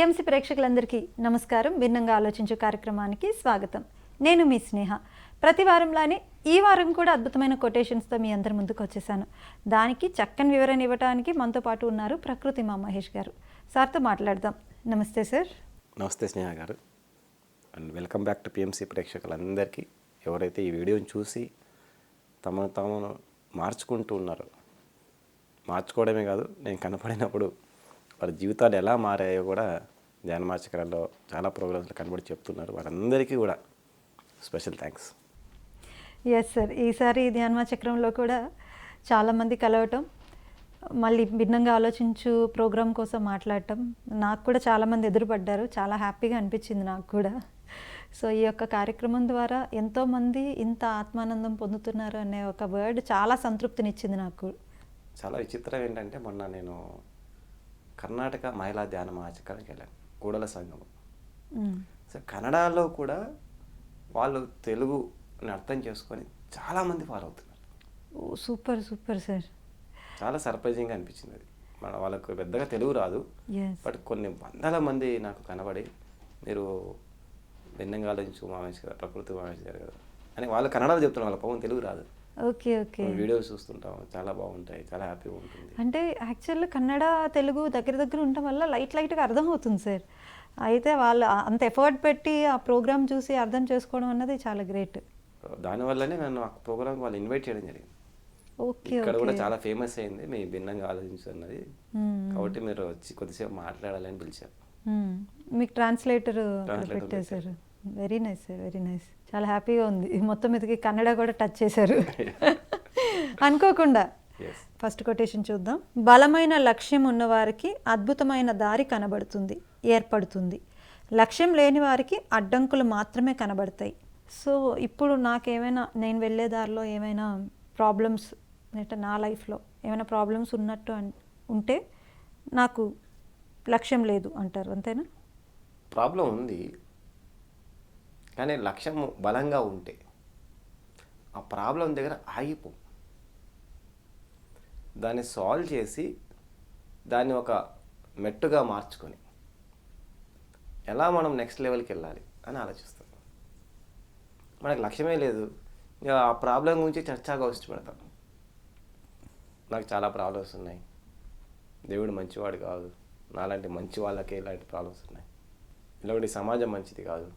TMC ప్రేక్షకులందరికీ నమస్కారం. భిన్నంగా ఆలోచించు కార్యక్రమానికి స్వాగతం. నేను మీ స్నేహ. ప్రతి వారంలానే ఈ వారం కూడా అద్భుతమైన కొటేషన్స్తో మీ అందరి ముందుకు వచ్చేసాను. దానికి చక్కని వివరణ ఇవ్వడానికి మనతో పాటు ఉన్నారు ప్రకృతి మా మహేష్ గారు. సార్తో మాట్లాడదాం. నమస్తే సార్. నమస్తే Sneha garu. And welcome back to PMC ప్రేక్షకులందరికీ. ఎవరైతే ఈ వీడియోని చూసి తమను తాము మార్చుకుంటూ ఉన్నారో మార్చుకోవడమే కాదు నేను కనపడినప్పుడు వారి జీవితాలు ఎలా మారాయో కూడా ధ్యాన మార్చకరంలో చాలా ప్రోగ్రామ్స్లో కనబడి చెప్తున్నారు. వారందరికీ కూడా స్పెషల్ థ్యాంక్స్. ఎస్ సార్ ఈసారి ధ్యాన్మా చక్రంలో కూడా చాలామంది కలవటం మళ్ళీ భిన్నంగా ఆలోచించు ప్రోగ్రామ్ కోసం మాట్లాడటం నాకు కూడా చాలామంది ఎదురుపడ్డారు. చాలా హ్యాపీగా అనిపించింది నాకు కూడా. సో ఈ యొక్క కార్యక్రమం ద్వారా ఎంతోమంది ఇంత ఆత్మానందం పొందుతున్నారు అనే ఒక వర్డ్ చాలా సంతృప్తినిచ్చింది నాకు. చాలా విచిత్రం ఏంటంటే మొన్న నేను కర్ణాటక మహిళా ధ్యాన మహాచక్రానికి వెళ్ళాను కూడల సంఘం మ్మ్. సో కన్నడలో కూడా వాళ్ళు తెలుగుని అర్థం చేసుకొని చాలామంది ఫాలో అవుతున్నారు. ఓ సూపర్ సూపర్ సార్. చాలా సర్ప్రైజింగ్గా అనిపించింది అది. మన వాళ్ళకు పెద్దగా తెలుగు రాదు బట్ కొన్ని వందల మంది నాకు కనబడి మీరు భిన్నంగా ఆలోచించు మామేష్ గారు ప్రకృతి మామేష్ గారు కదా అని వాళ్ళు కన్నడలో చెప్తున్నారు వాళ్ళ పవన్ తెలుగు రాదు. Okay okay. వీడియోస్ చూస్తుంటాం. చాలా బాగుంటాయి. చాలా హ్యాపీగా ఉంటుంది. అంటే యాక్చువల్ కన్నడ తెలుగు దగ్గర దగ్గర ఉండటం వల్ల లైట్ లైట్గా అర్థం అవుతుంది సార్. అయితే వాళ్ళు అంత ఎఫర్ట్ పెట్టి ఆ ప్రోగ్రామ్ చూసి అర్థం చేసుకోవడం అన్నది చాలా గ్రేట్. దానివల్లనే నన్ను ఆ ప్రోగ్రామ్కి వాళ్ళు ఇన్వైట్ చేయడం జరిగింది. ఓకే ఇక్కడ కూడా చాలా ఫేమస్ అయింది. మీ భిన్నంగా ఆలోచించు అన్నది మ్మ్. కాబట్టి మీరు వచ్చి కొద్దిసేపు మాట్లాడాలని పిలిచారు. మీకు ట్రాన్స్లేటర్ పెట్టేశారు. Very nice sir very nice చాలా హ్యాపీగా ఉంది. మొత్తం మీదకి కన్నడ కూడా టచ్ చేశారు. అనుకోకుండా. ఫస్ట్ కొటేషన్ చూద్దాం. బలమైన లక్ష్యం ఉన్నవారికి అద్భుతమైన దారి కనబడుతుంది ఏర్పడుతుంది. లక్ష్యం లేని వారికి అడ్డంకులు మాత్రమే కనబడతాయి. సో ఇప్పుడు నాకేమైనా నేను వెళ్ళే దారిలో ఏమైనా ప్రాబ్లమ్స్ అంటే నా లైఫ్లో ఏమైనా ప్రాబ్లమ్స్ ఉన్నట్టు ఉంటే నాకు లక్ష్యం లేదు అంటారు. అంతేనా? ప్రాబ్లం ఉంది. కానీ లక్ష్యం బలంగా ఉంటే ఆ ప్రాబ్లం దగ్గర ఆగిపో. దాన్ని సాల్వ్ చేసి దాన్ని ఒక మెట్టుగా మార్చుకొని ఎలా మనం నెక్స్ట్ లెవెల్కి వెళ్ళాలి అని ఆలోచిస్తాం. మనకు లక్ష్యమే లేదు. ఇక ఆ ప్రాబ్లం గురించి చర్చగా వచ్చి పెడతాం నాకు చాలా ప్రాబ్లమ్స్ ఉన్నాయి. దేవుడు మంచివాడు కాదు. నాలాంటి మంచి వాళ్ళకే ఇలాంటి ప్రాబ్లమ్స్ ఉన్నాయి. ఇలాంటి సమాజం మంచిది కాదు.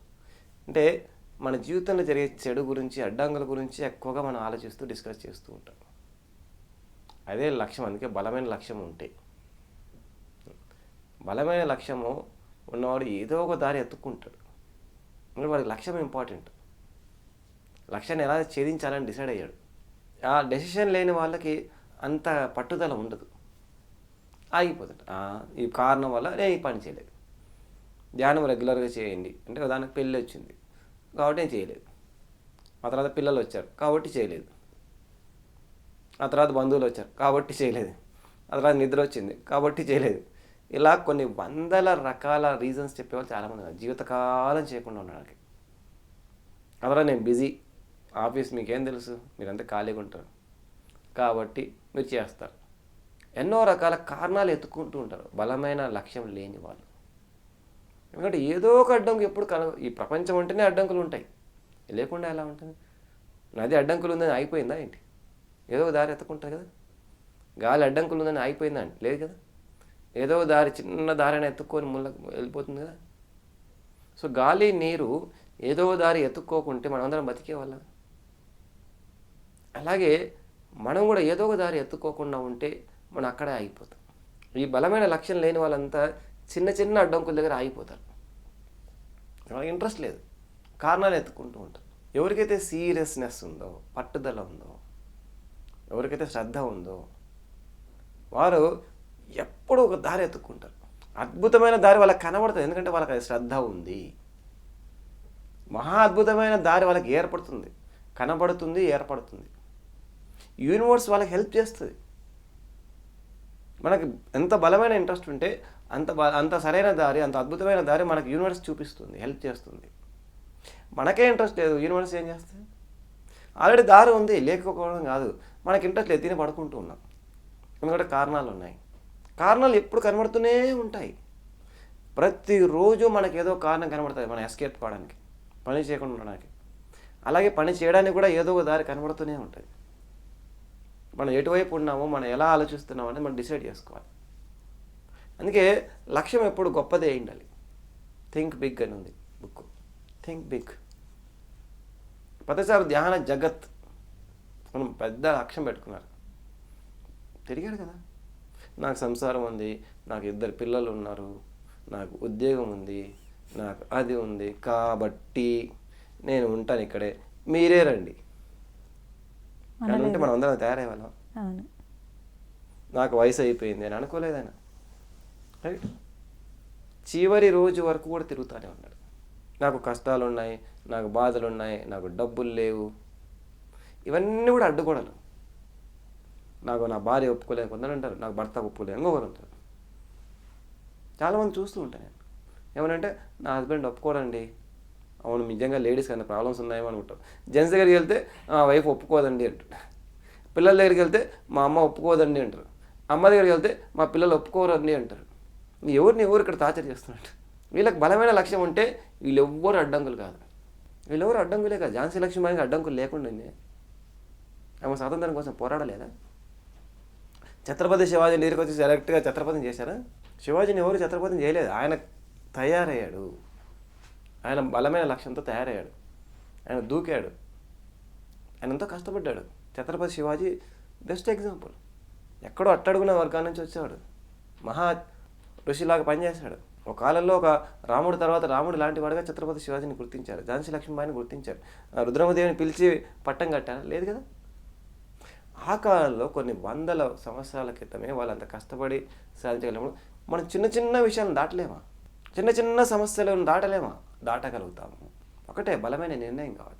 అంటే మన జీవితంలో జరిగే చెడు గురించి అడ్డంకుల గురించి ఎక్కువగా మనం ఆలోచిస్తూ డిస్కస్ చేస్తూ ఉంటాం. అదే లక్ష్యం అందుకే బలమైన లక్ష్యం ఉంటే. బలమైన లక్ష్యము ఉన్నవాడు ఏదో ఒక దారి ఎత్తుక్కుంటాడు. ఎందుకంటే వాడికి లక్ష్యం ఇంపార్టెంట్ లక్ష్యాన్ని ఎలా ఛేదించాలని డిసైడ్ అయ్యాడు. ఆ డెసిషన్ లేని వాళ్ళకి అంత పట్టుదల ఉండదు. ఆగిపోతాడు. ఈ కారణం వల్ల నేను ఈ పని చేయలేదు. ధ్యానం రెగ్యులర్గా చేయండి. అంటే దానికి పెళ్ళి వచ్చింది. కాబట్టి నేను చేయలేదు. ఆ తర్వాత పిల్లలు వచ్చారు. కాబట్టి చేయలేదు. ఆ తర్వాత బంధువులు వచ్చారు. కాబట్టి చేయలేదు. ఆ తర్వాత నిద్ర వచ్చింది. కాబట్టి చేయలేదు. ఇలా కొన్ని వందల రకాల రీజన్స్ చెప్పేవాళ్ళు చాలామంది ఉన్నారు. జీవితకాలం చేయకుండా ఉండడానికి ఆ తర్వాత నేను బిజీ ఆఫీస్ మీకేం తెలుసు? మీరంతా ఖాళీగా ఉంటారు. కాబట్టి మీరు చేస్తారు. ఎన్నో రకాల కారణాలు ఎత్తుకుంటూ ఉంటారు. బలమైన లక్ష్యం లేని వాళ్ళు. ఎందుకంటే ఏదో ఒక అడ్డంకు ఎప్పుడు కల ఈ ప్రపంచం అంటేనే అడ్డంకులు ఉంటాయి. లేకుండా ఎలా ఉంటుంది? నది అడ్డంకులు ఉందని అయిపోయిందా ఏంటి? ఏదో ఒక దారి ఎత్తుకుంటుంది కదా. గాలి అడ్డంకులు ఉందని అయిపోయిందా అండి లేదు కదా. ఏదో ఒక దారి చిన్న దారిని ఎత్తుక్కొని ముళ్ళ వెళ్ళిపోతుంది కదా. సో గాలి నీరు ఏదో ఒక దారి ఎత్తుక్కోకుంటే మనమందరం బతికే వల్ల అలాగే మనం కూడా ఏదో ఒక దారి ఎత్తుకోకుండా ఉంటే మనం అక్కడే ఆగిపోతాం. ఈ బలమైన లక్ష్యం లేని వాళ్ళంతా చిన్న చిన్న అడ్డంకుల దగ్గర ఆగిపోతారు. వాళ్ళకి ఇంట్రెస్ట్ లేదు. కారణాలు ఎత్తుకుంటూ ఉంటారు. ఎవరికైతే సీరియస్నెస్ ఉందో పట్టుదల ఉందో ఎవరికైతే శ్రద్ధ ఉందో వారు ఎప్పుడూ ఒక దారి ఎత్తుక్కుంటారు. అద్భుతమైన దారి వాళ్ళకి కనబడుతుంది. ఎందుకంటే వాళ్ళకి అది శ్రద్ధ ఉంది. మహా అద్భుతమైన దారి వాళ్ళకి ఏర్పడుతుంది. కనబడుతుంది ఏర్పడుతుంది. యూనివర్స్ వాళ్ళకి హెల్ప్ చేస్తుంది. మనకి ఎంత బలమైన ఇంట్రెస్ట్ ఉంటే అంత అంత సరైన దారి అంత అద్భుతమైన దారి మనకి యూనివర్స్ చూపిస్తుంది హెల్ప్ చేస్తుంది. మనకే ఇంట్రెస్ట్ లేదు యూనివర్స్ ఏం చేస్తుంది? ఆల్రెడీ దారి ఉంది లేకపోవడం కాదు. మనకి ఇంట్రెస్ట్ లేదు తిని పడుకుంటూ ఉన్నాం. ఎందుకంటే కారణాలు ఉన్నాయి. కారణాలు ఎప్పుడు కనబడుతూనే ఉంటాయి. ప్రతిరోజు మనకు ఏదో కారణం కనబడుతుంది మనం ఎస్కేప్ కావడానికి పని చేయకుండా ఉండడానికి. అలాగే పని చేయడానికి కూడా ఏదో ఒక దారి కనబడుతూనే ఉంటుంది. మనం ఎటువైపు ఉన్నామో మనం ఎలా ఆలోచిస్తున్నామో అనేది మనం డిసైడ్ చేసుకోవాలి. అందుకే లక్ష్యం ఎప్పుడు గొప్పదే ఉండాలి. థింక్ బిగ్ అని ఉంది బుక్. Think big. ప్రతిసారి ధ్యాన జగత్ మనం పెద్ద లక్ష్యం పెట్టుకున్నారు. తిరిగాడు కదా. నాకు సంసారం ఉంది నాకు ఇద్దరు పిల్లలు ఉన్నారు నాకు ఉద్యోగం ఉంది నాకు అది ఉంది కాబట్టి నేను ఉంటాను ఇక్కడే. మీరే రండి. అని ఉంటే మనం అందరం తయారయ్యేవాళ్ళం నాకు వయసు అయిపోయింది అని అనుకోలేదు ఆయన. రైట్ చివరి రోజు వరకు కూడా తిరుగుతూనే ఉన్నాడు. నాకు కష్టాలు ఉన్నాయి నాకు బాధలు ఉన్నాయి నాకు డబ్బులు లేవు. ఇవన్నీ కూడా అడ్డుగోడలు. నాకు నా భార్య ఒప్పుకోలేదు కొందరు అంటారు నాకు భర్త ఒప్పుకోలేదు ఇంకొకరు ఉంటారు. చాలామంది చూస్తూ ఉంటాను నేను ఏమనంటే నా హస్బెండ్ ఒప్పుకోరండి. అవును నిజంగా లేడీస్ కానీ ప్రాబ్లమ్స్ ఉన్నాయేమో అనుకుంటాం జెంట్స్ దగ్గరికి వెళ్తే మా వైఫ్ ఒప్పుకోదండి అంటారు. పిల్లల దగ్గరికి వెళ్తే మా అమ్మ ఒప్పుకోదండి అంటారు. అమ్మ దగ్గరికి వెళ్తే మా పిల్లలు ఒప్పుకోరండి అంటారు. ఎవరిని ఎవరు ఇక్కడ టార్చర్ చేస్తున్నట్టు? వీళ్ళకి బలమైన లక్ష్యం ఉంటే వీళ్ళెవ్వరు అడ్డంకులు కాదు. వీళ్ళెవరు అడ్డంకులే కాదు. ఝాన్సీ లక్ష్మీబాయికి అడ్డంకులు లేకుండానే ఆమె స్వాతంత్రం కోసం పోరాడలేదా? ఛత్రపతి శివాజీ దగ్గరికి వచ్చి డైరెక్ట్గా ఛత్రపతిని చేశారా? శివాజీని ఎవరు ఛత్రపతిని చేయలేదు. ఆయన తయారయ్యాడు. ఆయన బలమైన లక్ష్యంతో తయారయ్యాడు. ఆయన దూకాడు. ఆయన ఎంతో కష్టపడ్డాడు. Chhatrapati Shivaji best example. ఎక్కడో అట్టడుగున వర్గాల నుంచి వచ్చాడు మహా ఋషిలాగా పనిచేశాడు. ఒక కాలంలో ఒక రాముడు తర్వాత రాముడు లాంటి వాడుగా ఛత్రపతి శివాజీని గుర్తించారు. ఝాన్సీ లక్ష్మీబాయిని గుర్తించారు. రుద్రమదేవిని పిలిచి పట్టం కట్టారు. లేదు కదా? ఆ కాలంలో కొన్ని వందల సంవత్సరాల క్రితమే వాళ్ళంత కష్టపడి సాధించగలము మనం చిన్న చిన్న విషయాలను దాటలేమా? చిన్న చిన్న సమస్యలను దాటలేమా? దాటగలుగుతాము. ఒకటే బలమైన నిర్ణయం కావాలి.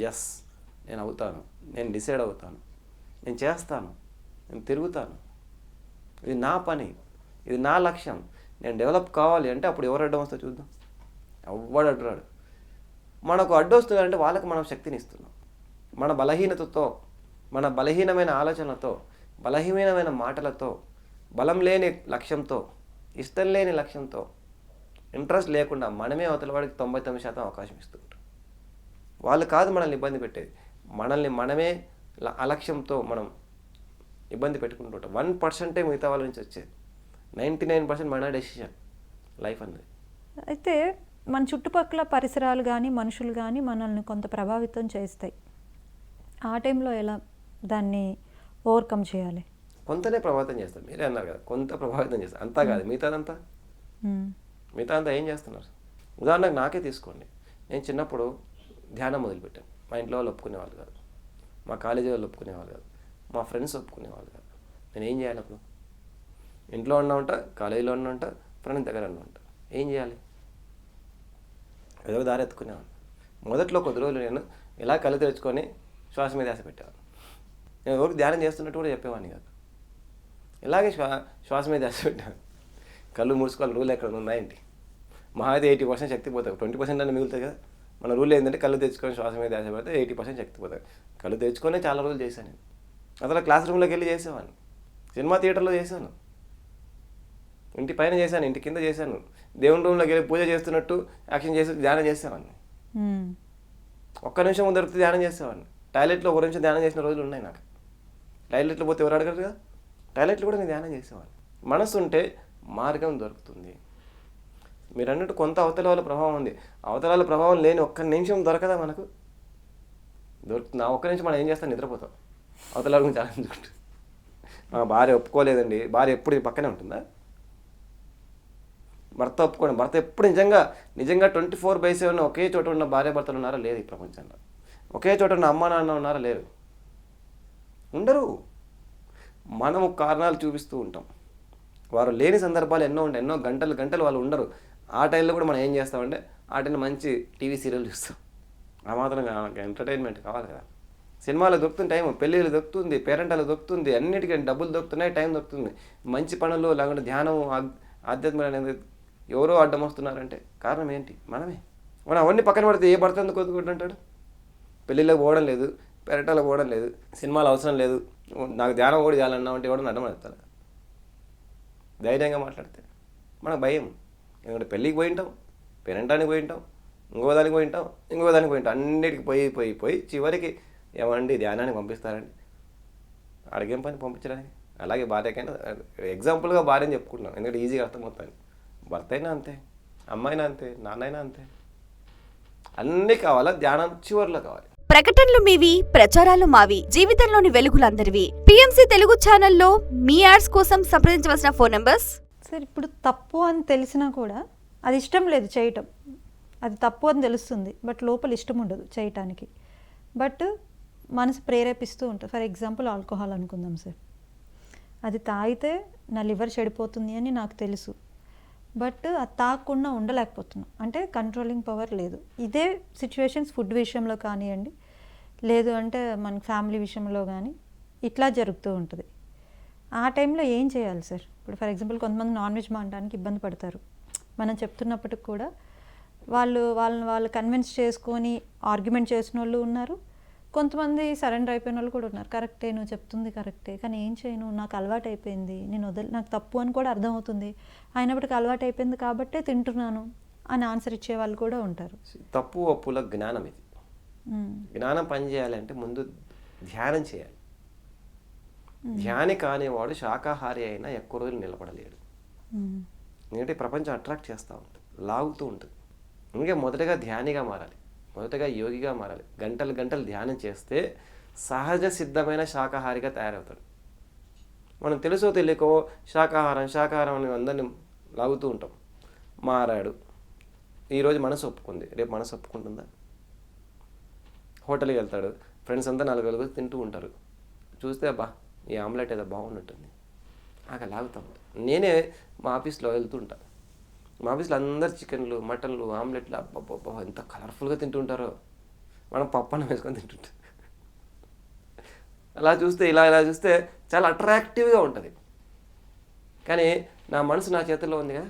ఎస్ నేను అవుతాను. నేను డిసైడ్ అవుతాను. నేను చేస్తాను. నేను తిరుగుతాను. ఇది నా పని. ఇది నా లక్ష్యం. నేను డెవలప్ కావాలి అంటే అప్పుడు ఎవరు అడ్డం వస్తా చూద్దాం. ఎవడు అడ్డురాడు. మనకు అడ్డు వస్తుందంటే వాళ్ళకి మనం శక్తిని ఇస్తున్నాం. మన బలహీనతతో మన బలహీనమైన ఆలోచనలతో బలహీనమైన మాటలతో బలం లేని లక్ష్యంతో ఇష్టం లేని లక్ష్యంతో ఇంట్రెస్ట్ లేకుండా మనమే అవతల వాడికి తొంభై తొమ్మిది శాతం అవకాశం ఇస్తుంటాం. వాళ్ళు కాదు మనల్ని ఇబ్బంది పెట్టేది. మనల్ని మనమే అలక్ష్యంతో మనం ఇబ్బంది పెట్టుకుంటుంటాం. వన్ పర్సెంటే మిగతా వాళ్ళ నుంచి వచ్చేది. నైంటీ నైన్ పర్సెంట్ మన డెసిషన్ లైఫ్ అన్నది. అయితే మన చుట్టుపక్కల పరిసరాలు కానీ మనుషులు కానీ మనల్ని కొంత ప్రభావితం చేస్తాయి. ఆ టైంలో ఎలా దాన్ని ఓవర్కమ్ చేయాలి? కొంతనే ప్రభావితం చేస్తారు. మీరే అన్నారు కదా కొంత ప్రభావితం చేస్తారు. అంతా కాదు మిగతాదంతా. మిగతా అంతా ఏం చేస్తున్నారు? ఉదాహరణకు నాకే తీసుకోండి. నేను చిన్నప్పుడు ధ్యానం మొదలుపెట్టాను. మా ఇంట్లో వాళ్ళు ఒప్పుకునేవాళ్ళు కాదు. మా కాలేజీ వాళ్ళు ఒప్పుకునేవాళ్ళు కాదు. మా ఫ్రెండ్స్ ఒప్పుకునేవాళ్ళు కాదు. నేను ఏం చేయాలి అప్పుడు? ఇంట్లో ఉన్నా ఉంటా కాలేజీలో ఉన్నా ఉంటా ఫ్రెండ్ దగ్గర ఉన్నా ఉంటా. ఏం చేయాలి? ఏదో ఒక దారి ఎత్తుకునేవాడిని. మొదట్లో కొద్ది రోజులు నేను ఇలా కళ్ళు తెరుచుకొని శ్వాస మీద ఆశ పెట్టేవాను నేను ఎవరికి ధ్యానం చేస్తున్నట్టు కూడా చెప్పేవాడిని కాదు. ఇలాగే శ్వా శ్వాస మీద ఆశ పెట్టాను కళ్ళు మూసుకోవాలి రూల్ ఎక్కడ ఉన్నాయండి? మహా అయితే ఎయిటీ పర్సెంట్ శక్తి పోతాయి. ట్వంటీ పర్సెంట్ అని మిగులుతుంది కదా. మన రూల్ ఏంటంటే కళ్ళు తెచ్చుకొని శ్వాస మీద ఆశ పెడితే ఎయిటీ పర్సెంట్ శక్తి పోతాయి. కళ్ళు తెచ్చుకొని చాలా రోజులు చేశాను నేను. అసలు క్లాస్ రూమ్లోకి వెళ్ళి చేసేవాడిని. సినిమా థియేటర్లో చేశాను. ఇంటి పైన చేశాను ఇంటి కింద చేశాను. దేవుని రూమ్లోకి వెళ్ళి పూజ చేస్తున్నట్టు యాక్షన్ చేసి ధ్యానం చేసేవాడిని. ఒక్క నిమిషం దొరికితే ధ్యానం చేసేవాడిని. టాయిలెట్లో ఒక నిమిషం ధ్యానం చేసిన రోజులు ఉన్నాయి నాకు. టాయిలెట్లో పోతే ఎవరు అడగరు కదా? టాయిలెట్లో కూడా నేను ధ్యానం చేసేవాడిని. మనసు ఉంటే మార్గం దొరుకుతుంది. మీరు అన్నట్టు కొంత అవతల వాళ్ళ ప్రభావం ఉంది. అవతల వాళ్ళ ప్రభావం లేని ఒక్క నిమిషం దొరకదా మనకు? దొరుకుతుంది. ఆ ఒక్క నిమిషం మనం ఏం చేస్తాం? నిద్రపోతాం. అవతల వాళ్ళ గురించి ఆలోచించుకుంటూ మా భార్య ఒప్పుకోలేదండి. భార్య ఎప్పుడు పక్కనే ఉంటుందా? భర్త ఒప్పుకోండి భర్త ఎప్పుడు నిజంగా నిజంగా ట్వంటీ ఫోర్ బై సెవెన్ ఒకే చోట ఉన్న భార్య భర్తలు ఉన్నారా? లేదు ఈ ప్రపంచంలో. ఒకే చోట ఉన్న అమ్మ నాన్న ఉన్నారా? లేరు. ఉండరు. మనము కారణాలు చూపిస్తూ ఉంటాం. వారు లేని సందర్భాలు ఎన్నో ఉంటాయి ఎన్నో గంటలు గంటలు వాళ్ళు ఉండరు. ఆ టైంలో కూడా మనం ఏం చేస్తామంటే ఆ టైంలో మంచి టీవీ సీరియల్ చూస్తాం. ఆ మాత్రం ఎంటర్టైన్మెంట్ కావాలి కదా. సినిమాలు దొరుకుతుంది టైం పెళ్ళిళ్ళు దొరుకుతుంది పేరెంటాలు దొరుకుతుంది అన్నిటికీ డబ్బులు దొరుకుతున్నాయి టైం దొరుకుతుంది మంచి పనులు లేకుంటే ధ్యానం ఆద్- ఆధ్యాత్మిక అనేది ఎవరో అడ్డం వస్తున్నారంటే కారణం ఏంటి? మనమే. మనం అవన్నీ పక్కన పడితే ఏ భర్త ఎందుకు వదుకుంటుంటాడు పెళ్ళిళ్ళకి పోవడం లేదు పెరటాలకు పోవడం లేదు సినిమాలు అవసరం లేదు నాకు ధ్యానం కూడా చేయాలన్నా అంటే ఎవడన్నా అడ్డం పడతాడు? ధైర్యంగా మాట్లాడితే మనకు భయం. ఎందుకంటే పెళ్ళికి పోయి ఉంటాం పెరంటానికి పోయి ఉంటాం ఇంకో దానికి పోయి ఉంటాం ఇంకో దానికి పోయి ఉంటాం. అన్నిటికి పోయి పోయి పోయి చివరికి ఏమండి ధ్యానానికి పంపిస్తారండి? అడిగేం పని పంపించడానికి? అలాగే భార్యకైనా ఎగ్జాంపుల్గా భార్యని చెప్పుకుంటున్నాం. ఎందుకంటే ఈజీగా అర్థమవుతాను భర్త అయినా అంతే అమ్మాయినా అంతే నాన్నైనా అంతే. అన్నీ కావాలా ధ్యానం చివరిలో కావాలి. ప్రకటనలు మీవి ప్రచారాలు మావి జీవితంలోని వెలుగులందరివి. పిఎంసి తెలుగు ఛానల్లో మీ యాడ్స్ కోసం సంప్రదించవలసిన ఫోన్ నంబర్స్? సార్ ఇప్పుడు తప్పు అని తెలిసినా కూడా అది ఇష్టం లేదు చేయటం. అది తప్పు అని తెలుస్తుంది బట్ లోపల ఇష్టం ఉండదు చేయటానికి. బట్ మనసు ప్రేరేపిస్తూ ఉంటుంది. ఫర్ ఎగ్జాంపుల్ ఆల్కహాల్ అనుకుందాం సార్. అది తాగితే నా లివర్ చెడిపోతుంది అని నాకు తెలుసు. బట్ అది తాకుండా ఉండలేకపోతున్నాం. అంటే కంట్రోలింగ్ పవర్ లేదు. ఇదే సిచ్యువేషన్స్ ఫుడ్ విషయంలో కానివ్వండి లేదు అంటే మన ఫ్యామిలీ విషయంలో కానీ ఇట్లా జరుగుతూ ఉంటుంది. ఆ టైంలో ఏం చేయాలి సార్? ఇప్పుడు ఫర్ ఎగ్జాంపుల్ కొంతమంది నాన్ వెజ్ మానడానికి ఇబ్బంది పడతారు. మనం చెప్తున్నప్పటికి కూడా వాళ్ళు వాళ్ళని వాళ్ళు కన్విన్స్ చేసుకొని ఆర్గ్యుమెంట్ చేసిన వాళ్ళు ఉన్నారు. కొంతమంది సరెండర్ అయిపోయిన వాళ్ళు కూడా ఉన్నారు. కరెక్టే నువ్వు చెప్తుంది కరెక్టే కానీ ఏం చేయను? నాకు అలవాటు అయిపోయింది. నేను వదిలి నాకు తప్పు అని కూడా అర్థమవుతుంది. అయినప్పటికీ అలవాటు అయిపోయింది కాబట్టే తింటున్నాను అని ఆన్సర్ ఇచ్చే వాళ్ళు కూడా ఉంటారు. తప్పు ఒప్పుల జ్ఞానం ఇది. జ్ఞానం పని చేయాలంటే ముందు ధ్యానం చేయాలి. ధ్యాని కానివాడు శాకాహారి అయినా ఎక్కువ రోజులు నిలబడలేడు. ఎందుకంటే ప్రపంచం అట్రాక్ట్ చేస్తూ ఉంటుంది లాగుతూ ఉంటుంది. అందుకే మొదటగా ధ్యానిగా మారాలి. మొదటగా యోగిగా మారాలి. గంటలు గంటలు ధ్యానం చేస్తే సహజ సిద్ధమైన శాకాహారిగా తయారవుతాడు. మనం తెలుసో తెలియకో శాకాహారం శాకాహారం అని అందరిని లాగుతూ ఉంటాం. మారాడు. ఈరోజు మనసు ఒప్పుకుంది. రేపు మనసు ఒప్పుకుంటుందా? హోటల్కి వెళ్తాడు. ఫ్రెండ్స్ అంతా నలుగురు తింటూ ఉంటారు. చూస్తే అబ్బా ఈ ఆమ్లెట్ ఏదో బాగున్నట్టుంది. అక్కడ లాగుతాం నేనే మా ఆఫీస్లో వెళ్తూ ఉంటాను మా ఆఫీస్లో అందరు చికెన్లు మటన్లు ఆమ్లెట్లు అబ్బబ్బబ్బా ఎంత కలర్ఫుల్గా తింటుంటారో. మనం పప్పన్నం వేసుకొని తింటుంటాం. అలా చూస్తే ఇలా ఇలా చూస్తే చాలా అట్రాక్టివ్గా ఉంటుంది. కానీ నా మనసు నా చేతుల్లో ఉంది కదా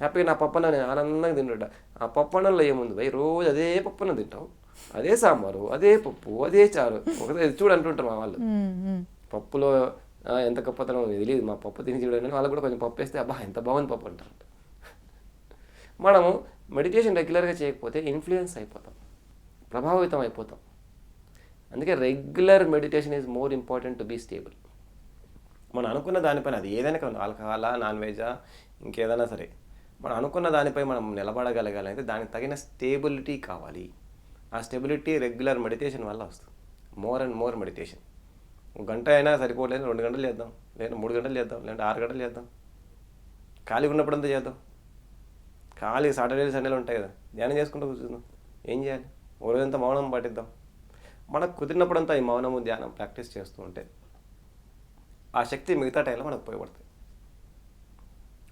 హ్యాపీగా నా పప్పన్న నేను ఆనందంగా తింటుంటా. ఆ పప్పన్నంలో ఏముంది భయ్? రోజు అదే పప్పన్నం తింటాం. అదే సాంబారు అదే పప్పు అదే చారు. ఒకటే చూడు అంటుంటారు మా వాళ్ళు. పప్పులో ఎంత గొప్పతనం తెలియదు. మా పప్పు తిని చూడండి వాళ్ళకి కూడా కొంచెం పప్పు వేస్తే అబ్బా ఎంత బాగుంది పప్పు అంటారు. మనము మెడిటేషన్ రెగ్యులర్గా చేయకపోతే ఇన్ఫ్లుయెన్స్ అయిపోతాం. ప్రభావితం అయిపోతాం. అందుకే regular meditation is more important to be stable మనం అనుకున్న దానిపైన అది ఏదైనా కాదు ఆల్కహాలా నాన్ వెజా ఇంకేదైనా సరే. మనం అనుకున్న దానిపై మనం నిలబడగలగాలంటే దానికి తగిన స్టేబిలిటీ కావాలి. ఆ స్టెబిలిటీ రెగ్యులర్ మెడిటేషన్ వల్ల వస్తుంది. మోర్ అండ్ మోర్ మెడిటేషన్ ఒక గంట అయినా సరిపోలేదు రెండు గంటలు చేద్దాం లేదంటే మూడు గంటలు చేద్దాం లేదంటే ఆరు గంటలు చేద్దాం. ఖాళీగా ఉన్నప్పుడంతా చేద్దాం. ఖాళీ సాటర్డే సండేలు ఉంటాయి కదా ధ్యానం చేసుకుంటూ కూర్చుందాం. ఏం చేయాలి? ఓ రోజంతా మౌనం పాటిద్దాం. మనకు కుదిరినప్పుడంతా ఈ మౌనము ధ్యానం ప్రాక్టీస్ చేస్తూ ఉంటే ఆ శక్తి మిగతా టైంలో మనకు ఉపయోగపడుతుంది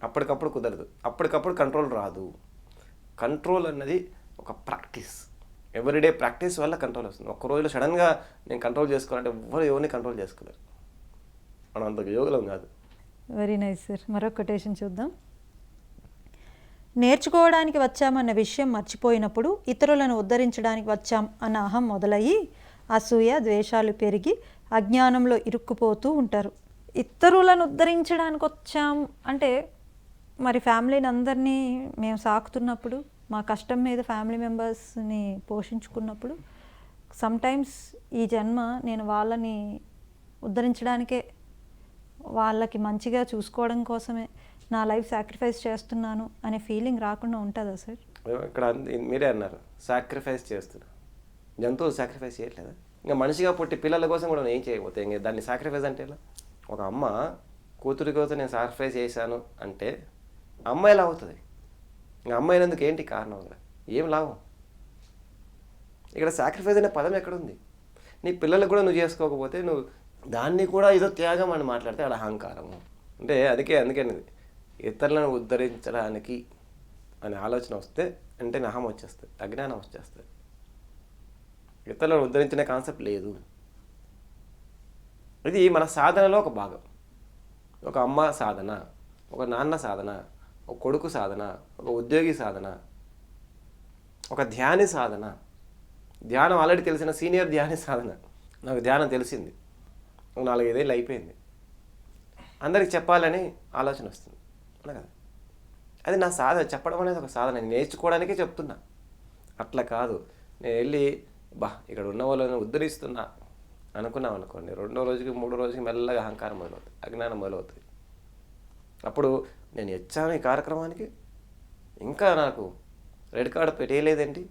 అప్పటికప్పుడు కుదరదు. అప్పటికప్పుడు కంట్రోల్ రాదు. కంట్రోల్ అన్నది ఒక ప్రాక్టీస్. ఎవ్రీడే ప్రాక్టీస్ వల్ల కంట్రోల్ వస్తుంది. ఒక్క రోజులో సడన్గా నేను కంట్రోల్ చేసుకోవాలంటే ఎవరు ఎవరిని కంట్రోల్ చేసుకోలేరు. మనం అంత యోగులం కాదు. వెరీ నైస్ సార్ మరొక కొటేషన్ చూద్దాం. నేర్చుకోవడానికి వచ్చామన్న విషయం మర్చిపోయినప్పుడు ఇతరులను ఉద్ధరించడానికి వచ్చాం అన్న అహం మొదలయ్యి అసూయ ద్వేషాలు పెరిగి అజ్ఞానంలో ఇరుక్కుపోతూ ఉంటారు. ఇతరులను ఉద్ధరించడానికి వచ్చాం అంటే మరి ఫ్యామిలీని అందరినీ మేము సాకుతున్నప్పుడు మా కష్టం మీద ఫ్యామిలీ మెంబర్స్ని పోషించుకున్నప్పుడు సమ్టైమ్స్ ఈ జన్మ నేను వాళ్ళని ఉద్ధరించడానికే వాళ్ళకి మంచిగా చూసుకోవడం కోసమే నా లైఫ్ సాక్రిఫైస్ చేస్తున్నాను అనే ఫీలింగ్ రాకుండా ఉంటుందా సార్? ఇక్కడ మీరే అన్నారు సాక్రిఫైస్ చేస్తున్నా. జంతువులు సాక్రిఫైస్ చేయట్లేదా? ఇంకా మనిషిగా పుట్టి పిల్లల కోసం కూడా నేను ఏం చేయబోతే ఇంకా దాన్ని సాక్రిఫైస్ అంటే ఎలా? ఒక అమ్మ కూతురి కోసం నేను సాక్రిఫైస్ చేశాను అంటే అమ్మ ఎలా అవుతుంది? ఇంకా అమ్మ అయినందుకు ఏంటి కారణం అక్కడ ఏం లాభం? ఇక్కడ సాక్రిఫైస్ అనే పదం ఎక్కడుంది? నీ పిల్లలకు కూడా నువ్వు చేసుకోకపోతే నువ్వు దాన్ని కూడా ఏదో త్యాగం అని మాట్లాడితే అక్కడ అహంకారము. అంటే అందుకే అందుకని ఇతరులను ఉద్ధరించడానికి అనే ఆలోచన వస్తే అంటే నహం వచ్చేస్తుంది అజ్ఞానం వచ్చేస్తుంది. ఇతరులను ఉద్ధరించిన కాన్సెప్ట్ లేదు. ఇది మన సాధనలో ఒక భాగం. ఒక అమ్మ సాధన ఒక నాన్న సాధన ఒక కొడుకు సాధన ఒక ఉద్యోగి సాధన ఒక ధ్యాని సాధన. ధ్యానం ఆల్రెడీ తెలిసిన సీనియర్ ధ్యాని సాధన. నాకు ధ్యానం తెలిసింది. ఒక నాలుగైదేళ్ళు అయిపోయింది. అందరికి చెప్పాలని ఆలోచన వస్తుంది. అనగా కదా? అది నా సాధన చెప్పడం అనేది ఒక సాధన. నేర్చుకోవడానికే చెప్తున్నా. అట్లా కాదు. నేను వెళ్ళి బా ఇక్కడ ఉన్న వాళ్ళని ఉద్ధరిస్తున్నా. అనుకున్నాం అనుకోండి. రెండో రోజుకి మూడో రోజుకి మెల్లగా అహంకారం మొదలవుతుంది. అజ్ఞానం మొదలవుతుంది. అప్పుడు నేను వచ్చాను ఈ కార్యక్రమానికి. ఇంకా నాకు రెడ్ కార్డు పెట్టేయలేదేంటి?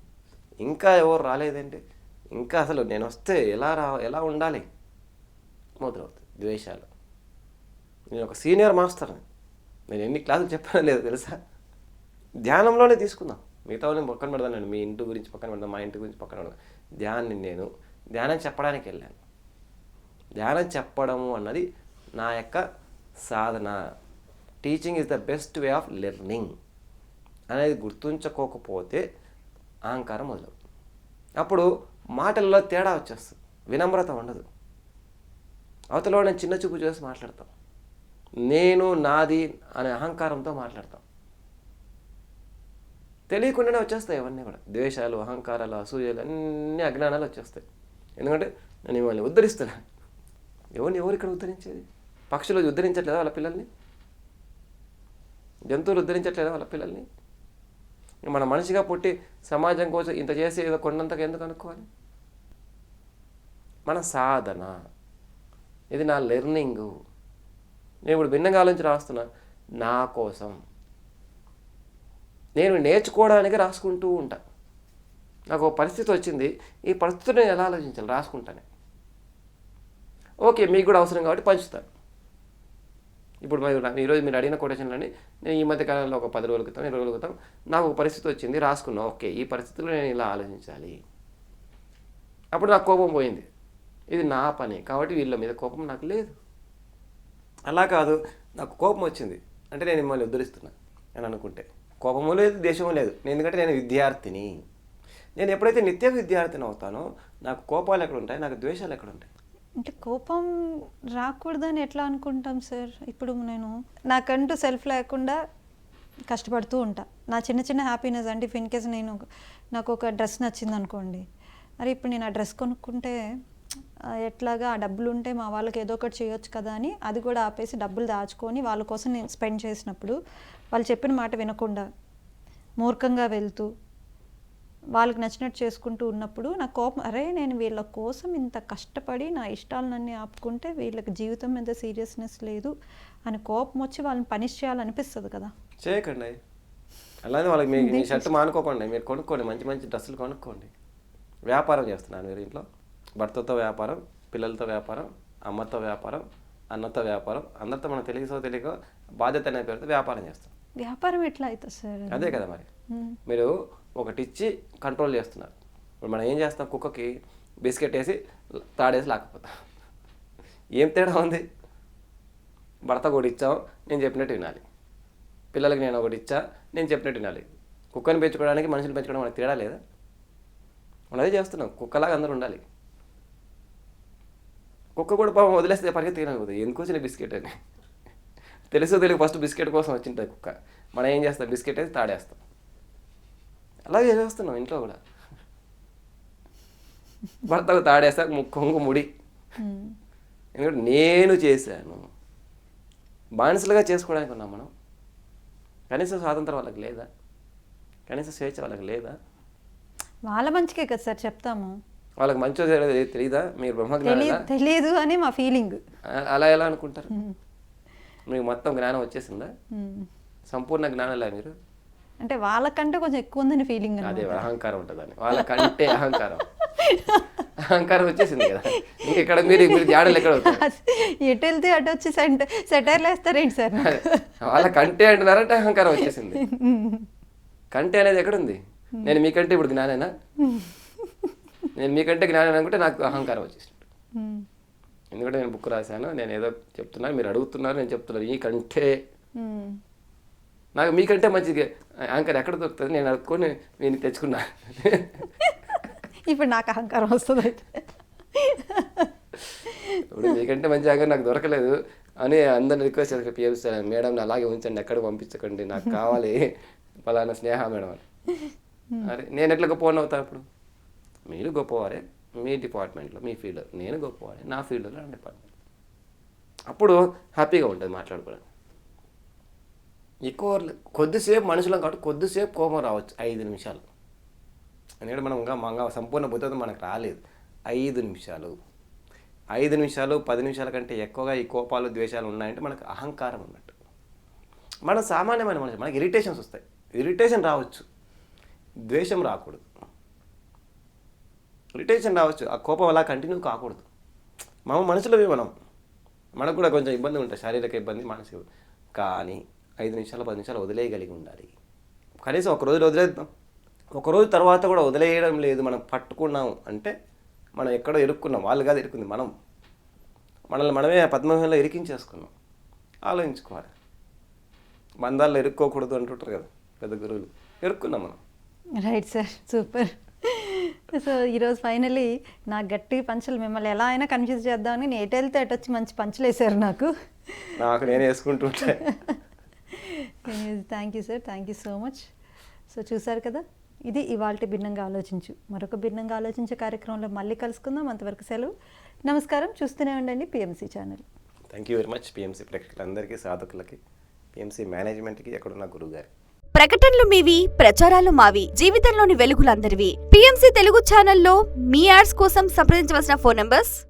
ఇంకా ఎవరు రాలేదేంటి? ఇంకా అసలు నేను వస్తే ఎలా రా ఎలా ఉండాలి? మొదలవుతుంది ద్వేషాలు. నేను ఒక సీనియర్ మాస్టర్ని. నేను ఎన్ని క్లాసులు చెప్పానో లేదు తెలుసా? ధ్యానంలోనే తీసుకుందాం. మిగతా నేను పక్కన నేను. మీ ఇంటి గురించి పక్కన పెడదాం మా ఇంటి గురించి పక్కన పెడదాం. ధ్యాన్ని నేను ధ్యానం చెప్పడానికి వెళ్ళాను. ధ్యానం చెప్పడము అన్నది నా యొక్క సాధన. Teaching is the best way of learning అనేది గుర్తుంచుకోకపోతే అహంకారం మొదలవుతుంది అప్పుడు మాటల్లో తేడా వచ్చేస్తుంది. వినమ్రత ఉండదు. అవతల నేను చిన్న చూపు చేసి మాట్లాడతాం. నేను నాది అనే అహంకారంతో మాట్లాడతాం. తెలియకుండానే వచ్చేస్తాయి అవన్నీ కూడా. ద్వేషాలు అహంకారాలు అసూయలు అన్ని అజ్ఞానాలు వచ్చేస్తాయి. ఎందుకంటే నేను మిమ్మల్ని ఉద్ధరిస్తున్నాను. ఎవరిని ఎవరు ఇక్కడ ఉద్ధరించేది? పక్షులు ఉద్ధరించట్లేదా వాళ్ళ పిల్లల్ని? జంతువులు ఉద్ధరించట్లేదా వాళ్ళ పిల్లల్ని? మన మనిషిగా పుట్టి సమాజం కోసం ఇంత చేసి ఏదో కొండంతగా ఎందుకు అనుకోవాలి? మన సాధన. ఇది నా లెర్నింగు. నేను ఇప్పుడు భిన్నంగా ఆలోచించి రాస్తున్నా. నా కోసం. నేను నేర్చుకోవడానికి రాసుకుంటూ ఉంటా. నాకు ఒక పరిస్థితి వచ్చింది. ఈ పరిస్థితిని నేను ఎలా ఆలోచించాలి? రాసుకుంటానే. ఓకే మీకు కూడా అవసరం కాబట్టి పంచుతాను. ఇప్పుడు మరి ఈరోజు మీరు అడిగిన కొటేషన్లని నేను ఈ మధ్య కాలంలో ఒక పది రోజుల క్రితం ఇరవై రోజుల క్రితం నాకు ఒక పరిస్థితి వచ్చింది రాసుకున్నా. ఓకే ఈ పరిస్థితిలో నేను ఇలా ఆలోచించాలి. అప్పుడు నాకు కోపం పోయింది. ఇది నా పని కాబట్టి వీళ్ళ మీద కోపం నాకు లేదు. అలా కాదు నాకు కోపం వచ్చింది. అంటే నేను మిమ్మల్ని ఉద్ధరిస్తున్నా అని అనుకుంటే. కోపము లేదు దేశము లేదు. నేను ఎందుకంటే నేను విద్యార్థిని. నేను ఎప్పుడైతే నిత్య విద్యార్థిని అవుతానో నాకు కోపాలు ఎక్కడ ఉంటాయి నాకు ద్వేషాలు ఎక్కడ ఉంటాయి? అంటే కోపం రాకూడదని ఎట్లా అనుకుంటాం సార్? ఇప్పుడు నేను నాకంటూ సెల్ఫ్ లేకుండా కష్టపడుతూ ఉంటా. నా చిన్న చిన్న హ్యాపీనెస్ అంటే ఇఫ్ ఇన్ కేస్ నేను నాకు ఒక డ్రెస్ నచ్చింది అనుకోండి అరే ఇప్పుడు నేను ఆ డ్రెస్ కొనుక్కుంటే ఎట్లాగా ఆ డబ్బులు ఉంటే మా వాళ్ళకి ఏదో ఒకటి చేయొచ్చు కదా అని అది కూడా ఆపేసి డబ్బులు దాచుకొని వాళ్ళ కోసం నేను స్పెండ్ చేసినప్పుడు వాళ్ళు చెప్పిన మాట వినకుండా మూర్ఖంగా వెళ్తూ వాళ్ళకి నచ్చినట్టు చేసుకుంటూ ఉన్నప్పుడు నా కోపం అరే నేను వీళ్ళ కోసం ఇంత కష్టపడి నా ఇష్టాలన్నీ ఆపుకుంటే వీళ్ళకి జీవితం మీద సీరియస్నెస్ లేదు అని కోపం వచ్చి వాళ్ళని పనిష్ చేయాలనిపిస్తుంది కదా. చేయకండి. అలానే వాళ్ళకి మీ మీ షర్ట్ మానుకోకండి. మీరు కొనుక్కోండి. మంచి మంచి డ్రెస్సులు కొనుక్కోండి. వ్యాపారం చేస్తున్నాను మీరు ఇంట్లో. భర్తతో వ్యాపారం పిల్లలతో వ్యాపారం అమ్మతో వ్యాపారం అన్నతో వ్యాపారం అందరితో మనం తెలియసో తెలియకో బాధ్యత అనే పేరుతో వ్యాపారం చేస్తాం. వ్యాపారం ఎట్లా అవుతుంది సార్ అదే? కదా మరి. మీరు ఒకటి ఇచ్చి కంట్రోల్ చేస్తున్నారు. ఇప్పుడు మనం ఏం చేస్తాం? కుక్కకి బిస్కెట్ వేసి తాడేసి లాకపోతాం ఏం తేడా ఉంది? భర్త కూడా ఇచ్చాం నేను చెప్పినట్టు వినాలి. పిల్లలకి నేను ఒకటి ఇచ్చా నేను చెప్పినట్టు వినాలి. కుక్కని పెంచుకోవడానికి మనుషులు పెంచుకోవడం మనకి తేడా లేదా? మనం అదే చేస్తున్నాం. కుక్కలాగా అందరూ ఉండాలి. కుక్క కూడా పాపం వదిలేస్తే పరిగెత్తి తినకపోతే ఎందుకు వచ్చిన బిస్కెట్ అని? తెలుసు తెలియదు ఫస్ట్ బిస్కెట్ కోసం వచ్చింటుంది కుక్క. మనం ఏం చేస్తాం? బిస్కెట్ వేసి తాడేస్తాం. అలాగే చేస్తున్నాం ఇంట్లో కూడా. భర్తకు తాడేస్తా కొంగు ముడి. ఎందుకంటే నేను చేశాను. బానిసలుగా చేసుకోవడానికి ఉన్నాం మనం. కనీస స్వాతంత్రం వాళ్ళకి లేదా? కనీస స్వేచ్ఛ వాళ్ళకి లేదా? వాళ్ళ మంచికే కదా సార్ చెప్తాము. వాళ్ళకి మంచో తెలియదా మీరు బ్రహ్మజ్ఞానం తెలియదు అని మా ఫీలింగ్. అలా ఎలా అనుకుంటారు? మీకు మొత్తం జ్ఞానం వచ్చేసిందా? సంపూర్ణ జ్ఞానం లే మీరు? అంటే వాళ్ళకంటే కొంచెం ఎక్కువ ఉందని ఫీలింగ్ అదే అహంకారం ఉంటుందని వాళ్ళకంటే అహంకారం. అహంకారం వచ్చేసింది కదా. ఇంక ఇక్కడ మీరు మీరు జాడలు ఎక్కడ ఎటు వెళ్తే అటు వచ్చి సెంటర్ సెటైర్లు వేస్తారేంటి సార్? వాళ్ళ కంటే అంటున్నారంటే అహంకారం వచ్చేసింది. కంటే అనేది ఎక్కడుంది? నేను మీకంటే ఇప్పుడు జ్ఞానేనా? నేను మీకంటే జ్ఞానం అనుకుంటే నాకు అహంకారం వచ్చేసింది. ఎందుకంటే నేను బుక్ రాశాను నేను ఏదో చెప్తున్నాను మీరు అడుగుతున్నారు నేను చెప్తున్నాను ఈ కంటే. నాకు మీకంటే మంచిగా యాంకర్ ఎక్కడ దొరుకుతుంది? నేను అడుక్కొని నేను తెచ్చుకున్నా. ఇప్పుడు నాకు అహంకారం వస్తుంది. ఇప్పుడు మీకంటే మంచి యాంకర్ నాకు దొరకలేదు. అని అందరిని రిక్వెస్ట్ చేసి పిలుస్తాను మేడం అలాగే ఉంచండి ఎక్కడ పంపించకండి నాకు కావాలి పలానా స్నేహ మేడం అని. అరే నేను ఎట్లా గొప్పవాడిని అవుతా ఇప్పుడు? మీరు గొప్పవారే మీ డిపార్ట్మెంట్లో మీ ఫీల్డ్ నేను గొప్పవాడే నా ఫీల్డ్లో నా డిపార్ట్మెంట్ అప్పుడు హ్యాపీగా ఉంటుంది మాట్లాడుకోవడం ఎక్కువ కొద్దిసేపు మనుషులం కాబట్టి కొద్దిసేపు కోపం రావచ్చు. ఐదు నిమిషాలు. ఎందుకంటే మనం ఇంకా మంగా సంపూర్ణ బుద్ధత మనకు రాలేదు. ఐదు నిమిషాలు. ఐదు నిమిషాలు పది నిమిషాల కంటే ఎక్కువగా ఈ కోపాలు ద్వేషాలు ఉన్నాయంటే మనకు అహంకారం ఉన్నట్టు. మనం సామాన్యమైన మనిషి మనకి ఇరిటేషన్స్ వస్తాయి. ఇరిటేషన్ రావచ్చు. ద్వేషం రాకూడదు. ఇరిటేషన్ రావచ్చు. ఆ కోపం అలా కంటిన్యూ కాకూడదు. మనం మనుషులవి మనం. మనకు కూడా కొంచెం ఇబ్బంది ఉంటుంది శారీరక ఇబ్బంది మానసిక కానీ ఐదు నిమిషాలు పది నిమిషాలు వదిలేయగలిగి ఉండాలి. కనీసం ఒక రోజులో వదిలేద్దాం. ఒక రోజు తర్వాత కూడా వదిలేయడం లేదు మనం పట్టుకున్నాం అంటే మనం ఎక్కడో ఇరుక్కున్నాం. వాళ్ళు కాదు ఇరుక్కుంది మనం. మనల్ని మనమే ఆ పద్మవ్యూహంలో ఇరికించేసుకున్నాం. ఆలోచించుకోవాలి. బంధాల్లో ఇరుక్కోకూడదు అంటుంటారు కదా పెద్ద గురువులు. ఇరుక్కున్నాం మనం. రైట్ సార్ సూపర్ సో ఈరోజు ఫైనలీ నా గట్టి పంచులు మిమ్మల్ని ఎలా అయినా కన్ఫ్యూజ్ చేద్దామని నేను ఎటు వెళ్తే అటు వచ్చి మంచి పంచులు వేశారు నాకు. నాకు నేను వేసుకుంటుంటే thank you sir thank you so much so చూసారు కదా? ఇది ఇవాళ భిన్నంగా ఆలోచించు. మరొక భిన్నంగా ఆలోచించే కార్యక్రమంలో మళ్ళీ కలుసుకుందాం. అంతవరకు సెలవు. నమస్కారం. చూస్తూనే ఉండండి PMC channel. Thank you very much PMC ప్రేక్షకులందరికీ సాధకులకి పిఎంసీ మేనేజ్మెంట్కి ఎక్కడున్న గురువు గారి ప్రకటనలు మీవి ప్రచారాలు మావి జీవితంలోని వెలుగులందరివి. పిఎంసి తెలుగు ఛానల్లో మీ యాడ్స్ కోసం సంప్రదించవలసిన ఫోన్ నంబర్స్